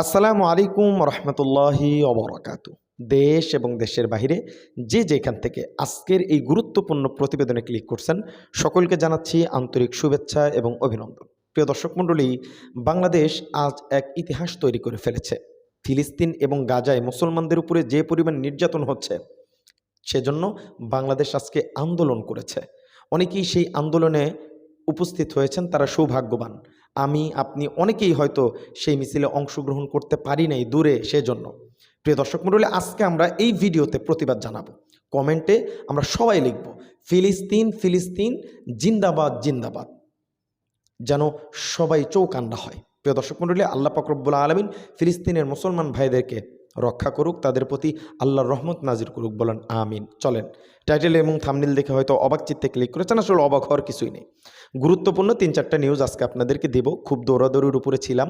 আসসালামু আলাইকুম রহমতুল্লাহি অবরাকাত দেশ এবং দেশের বাহিরে যে যেখান থেকে আজকের এই গুরুত্বপূর্ণ প্রতিবেদনে ক্লিক করছেন, সকলকে জানাচ্ছি আন্তরিক শুভেচ্ছা এবং অভিনন্দন। প্রিয় দর্শক মণ্ডলী, বাংলাদেশ আজ এক ইতিহাস তৈরি করে ফেলেছে। ফিলিস্তিন এবং গাজায় মুসলমানদের উপরে যে পরিমাণ নির্যাতন হচ্ছে, সেজন্য বাংলাদেশ আজকে আন্দোলন করেছে। অনেকেই সেই আন্দোলনে উপস্থিত হয়েছেন, তারা সৌভাগ্যবান। আমি, আপনি অনেকেই হয়তো সেই মিছিলে অংশগ্রহণ করতে পারি নাই দূরে সেজন্য। প্রিয় দর্শক মণ্ডলী, আজকে আমরা এই ভিডিওতে প্রতিবাদ জানাব। কমেন্টে আমরা সবাই লিখব, ফিলিস্তিন ফিলিস্তিন, জিন্দাবাদ জিন্দাবাদ। যেন সবাই চৌকান্না হয়। প্রিয় দর্শক মণ্ডলী, আল্লাহ পাকরবুল্লা আলমিন ফিলিস্তিনের মুসলমান ভাইদেরকে রক্ষা করুক, তাদের প্রতি আল্লাহর রহমত নাজির করুক বলেন, আমিন। চলেন টাইটেল এবং থামনিল দেখে হয়তো অবাক চিত্তে ক্লিক করেছেন, আসলে অবাক হওয়ার কিছুই নেই। গুরুত্বপূর্ণ তিন চারটা নিউজ আজকে আপনাদেরকে দেব, খুব দৌড়াদৌড়ির উপরে ছিলাম।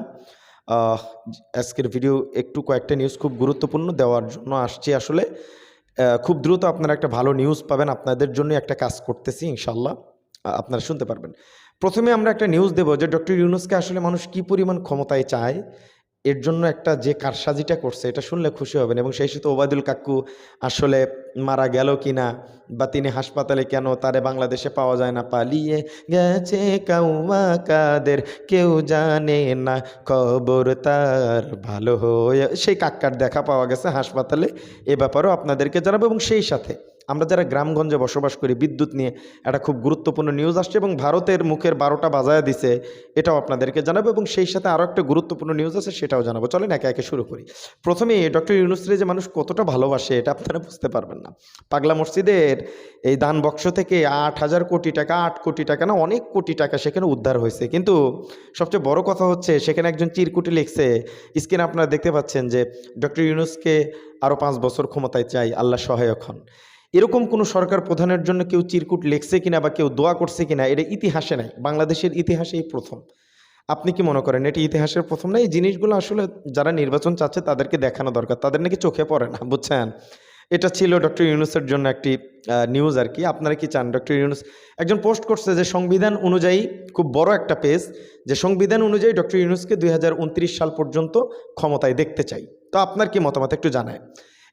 আজকের ভিডিও একটু কয়েকটা নিউজ খুব গুরুত্বপূর্ণ দেওয়ার জন্য আসছি আসলে। খুব দ্রুত আপনারা একটা ভালো নিউজ পাবেন, আপনাদের জন্য একটা কাজ করতেছি ইনশাল্লাহ আপনারা শুনতে পারবেন। প্রথমে আমরা একটা নিউজ দেব যে ডক্টর ইউনুসকে আসলে মানুষ কি পরিমাণ ক্ষমতায় চায় এর জন্য একটা যে কারসাজিটা করছে, এটা শুনলে খুশি হবেন এবং সেই সাথে ওবায়দুল কাকু আসলে মারা গেল কিনা বা তিনি হাসপাতালে কেন তারে বাংলাদেশে পাওয়া যায় না, পালিয়ে গেছে কাউমা কাদের, কেউ জানে না খবর তার ভালো হয়ে, সেই কাক্কার দেখা পাওয়া গেছে হাসপাতালে, এ ব্যাপারেও আপনাদেরকে জানাব এবং সেই সাথে আমরা যারা গ্রামগঞ্জে বসবাস করি, বিদ্যুৎ নিয়ে একটা খুব গুরুত্বপূর্ণ নিউজ আসছে এবং ভারতের মুখের বারোটা বাজায় দিছে, এটাও আপনাদেরকে জানাব এবং সেই সাথে আরও একটা গুরুত্বপূর্ণ নিউজ আছে, সেটাও জানাব। চলেন একে একে শুরু করি। প্রথমে ডক্টর ইউনুসরে যে মানুষ কতটা ভালোবাসে, এটা আপনারা বুঝতে পারবেন না। পাগলা মসজিদের এই দান বক্স থেকে আট হাজার কোটি টাকা, আট কোটি টাকা না, অনেক কোটি টাকা সেখানে উদ্ধার হয়েছে। কিন্তু সবচেয়ে বড় কথা হচ্ছে, সেখানে একজন চিরকুটি লিখছে, স্ক্রিনে আপনারা দেখতে পাচ্ছেন যে ডক্টর ইউনুসকে আরও পাঁচ বছর ক্ষমতায় চাই, আল্লাহ সহায়ক হন। এরকম কোনো সরকার প্রধানের জন্য কেউ চিরকুট লেখছে কিনা বা কেউ দোয়া করছে কিনা, এটা ইতিহাসে নাই। বাংলাদেশের ইতিহাসেই প্রথম। আপনি কি মনে করেন এটি ইতিহাসের প্রথম? না, এই জিনিসগুলো আসলে যারা নির্বাচন চাচ্ছে তাদেরকে দেখানো দরকার। তাদের নাকি চোখে পড়ে না, বুঝছেন? এটা ছিল ডক্টর ইউনুসের জন্য একটি নিউজ আর কি। আপনারা কি চান? ডক্টর ইউনুস একজন পোস্ট করছে যে সংবিধান অনুযায়ী খুব বড় একটা পেজ, যে সংবিধান অনুযায়ী ডক্টর ইউনুসকে দুই হাজার উনত্রিশ সাল পর্যন্ত ক্ষমতায় দেখতে চাই। তো আপনার কি মতামত একটু জানায়।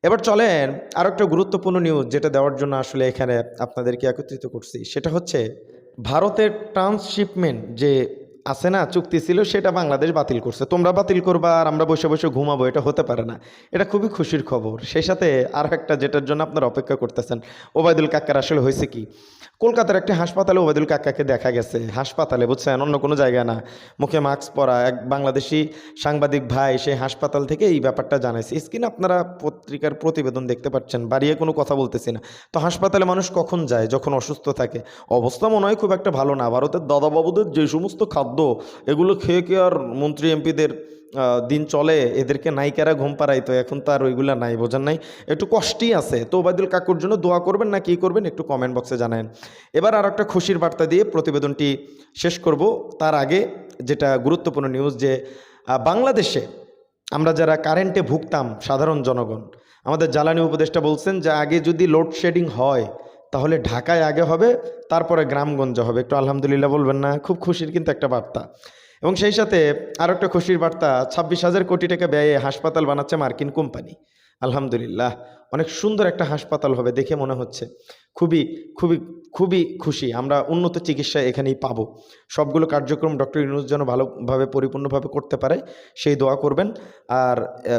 এবার চলেন আর একটা গুরুত্বপূর্ণ নিউজ যেটা দেওয়ার জন্য আসলে এখানে আপনাদেরকে একত্রিত করছি। সেটা হচ্ছে ভারতের ট্রান্সশিপমেন্ট যে আছে না, চুক্তি ছিল, সেটা বাংলাদেশ বাতিল করছে। তোমরা বাতিল করবা আর আমরা বসে বসে ঘুমাবো, এটা হতে পারে না। এটা খুবই খুশির খবর। সেই সাথে আরও একটা যেটার জন্য আপনারা অপেক্ষা করতেছেন, ওবায়দুল কাক্কার আসলে হয়েছে কি? কলকাতার একটি হাসপাতালে ওবায়দুল কাক্কাকে দেখা গেছে। হাসপাতালে, বুঝছেন? অন্য কোনো জায়গা না। মুখে মাস্ক পরা এক বাংলাদেশি সাংবাদিক ভাই সেই হাসপাতাল থেকে এই ব্যাপারটা জানাইছে। স্ক্রিনে আপনারা পত্রিকার প্রতিবেদন দেখতে পাচ্ছেন, বাড়িয়ে কোনো কথা বলতেছি না। তো হাসপাতালে মানুষ কখন যায়, যখন অসুস্থ থাকে? অবস্থা মনে হয় খুব একটা ভালো না। ভারতের দাদাবাবুদের যে সমস্ত খাদ্য এগুলো খেয়ে খেয়ে আর মন্ত্রী এমপিদের দিন চলে, এদেরকে নায়িকারা ঘুম পাড়াই তো এখন তো আর ওইগুলা নাই, বোঝার নাই। একটু কষ্টই আছে। তো ওবায়দুল কাকুর জন্য দোয়া করবেন না কি করবেন একটু কমেন্ট বক্সে জানান এবার আর একটা খুশির বার্তা দিয়ে প্রতিবেদনটি শেষ করব। তার আগে যেটা গুরুত্বপূর্ণ নিউজ যে বাংলাদেশে আমরা যারা কারেন্টে ভুগতাম সাধারণ জনগণ, আমাদের জ্বালানি উপদেষ্টা বলছেন যে, আগে যদি লোডশেডিং হয় তাহলে ঢাকায় আগে হবে, তারপরে গ্রামগঞ্জে হবে। একটু আলহামদুলিল্লাহ বলবেন না, খুব খুশির কিন্তু একটা বার্তা। এবং সেই সাথে আরও একটা খুশির বার্তা, ছাব্বিশ হাজার কোটি টাকা ব্যয়ে হাসপাতাল বানাচ্ছে মার্কিন কোম্পানি। আলহামদুলিল্লাহ, অনেক সুন্দর একটা হাসপাতাল হবে দেখে মনে হচ্ছে। খুবই খুবই খুবই খুশি, আমরা উন্নত চিকিৎসা এখানেই পাবো। সবগুলো কার্যক্রম ডক্টর ইউনুস যেন ভালোভাবে পরিপূর্ণভাবে করতে পারে, সেই দোয়া করবেন। আর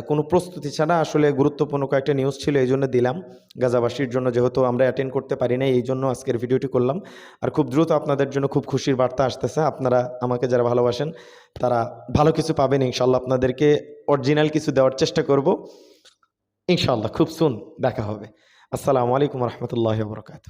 কোনো প্রস্তুতি ছাড়া আসলে গুরুত্বপূর্ণ কয়েকটা নিউজ ছিল, এই জন্য দিলাম। গাজাবাসীর জন্য যেহেতু আমরা অ্যাটেন্ড করতে পারি না এই জন্য আজকের ভিডিওটি করলাম। আর খুব দ্রুত আপনাদের জন্য খুব খুশির বার্তা আসতেছে, আপনারা আমাকে যারা ভালোবাসেন, তারা ভালো কিছু পাবেন। ইনশাল্লাহ আপনাদেরকে অরিজিনাল কিছু দেওয়ার চেষ্টা করব। ইনশাল্লাহ খুব সুন দেখা হবে আসসালামু আলাইকুম রহমতুল্লাহ বরকাত